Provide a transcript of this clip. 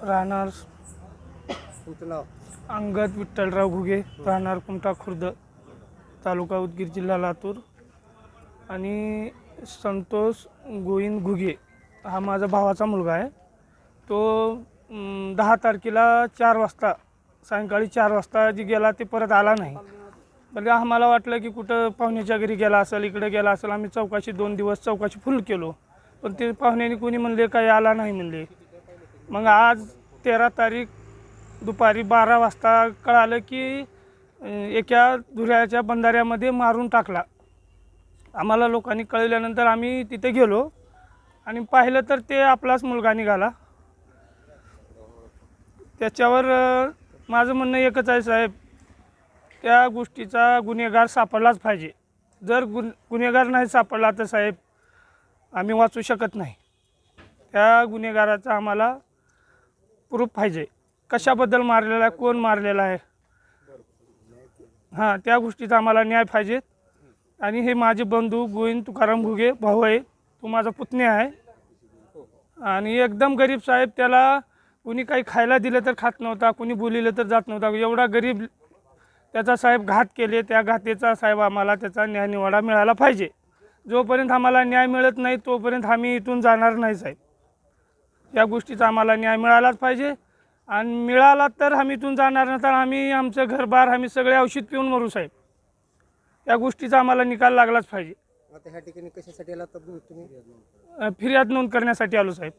राहणार तुमचं नाव अंगद विठ्ठलराव घुगे राहणार कुमटा खुर्द तालुका उदगीर जिल्हा लातूर. आणि संतोष गोविंद घुगे हा माझा भावाचा मुलगा आहे. तो अं, दहा तारखेला चार वाजता सायंकाळी चार वाजता जी गेला ते परत आला नाही. तर आम्हाला वाटलं की कुठं पाहुण्याच्या घरी गेला असेल इकडे गेला असेल आम्ही चौकाशी दोन दिवस चौकाशी फुल केलो. पण ते पाहुण्याने कोणी म्हणले काही आला नाही म्हणले. मग आज तेरा तारीख दुपारी बारा वाजता कळालं की एका धुऱ्याच्या बंधाऱ्यामध्ये मारून टाकला. आम्हाला लोकांनी कळल्यानंतर आम्ही तिथे गेलो आणि पाहिलं तर ते आपलाच मुलगा निघाला. त्याच्यावर माझं म्हणणं एकच आहे साहेब त्या गोष्टीचा गुन्हेगार सापडलाच पाहिजे. जर गुन गुन्हेगार नाही सापडला तर साहेब आम्ही वाचू शकत नाही. त्या गुन्हेगाराचा आम्हाला प्रूफ पाहिजे. कशाबद्दल मारलेला आहे? कोण मारलेला आहे? हां त्या गोष्टीचा आम्हाला न्याय पाहिजे. आणि हे माझे बंधू गोविंद तुकाराम घुगे भाऊ आहे. तो माझा पुतण्या आहे. आणि एकदम गरीब साहेब त्याला कुणी काही खायला दिलं तर खात नव्हता कुणी बोलिलं तर जात नव्हता. एवढा गरीब त्याचा साहेब घात केले. त्या घातेचा साहेब आम्हाला त्याचा न्यायनिवाडा मिळाला पाहिजे. जोपर्यंत आम्हाला न्याय मिळत नाही तोपर्यंत आम्ही इथून जाणार नाही साहेब. या गोष्टीचा आम्हाला न्याय मिळालाच पाहिजे. आणि मिळाला तर आम्ही इथून जाणार नाही तर आम्ही आमचं घरबार आम्ही सगळे औषध पिऊन मरू साहेब. या गोष्टीचा आम्हाला निकाल लागलाच पाहिजे. आता ह्या ठिकाणी कशासाठी आला तर तुम्ही फिर्याद नोंद करण्यासाठी आलो साहेब.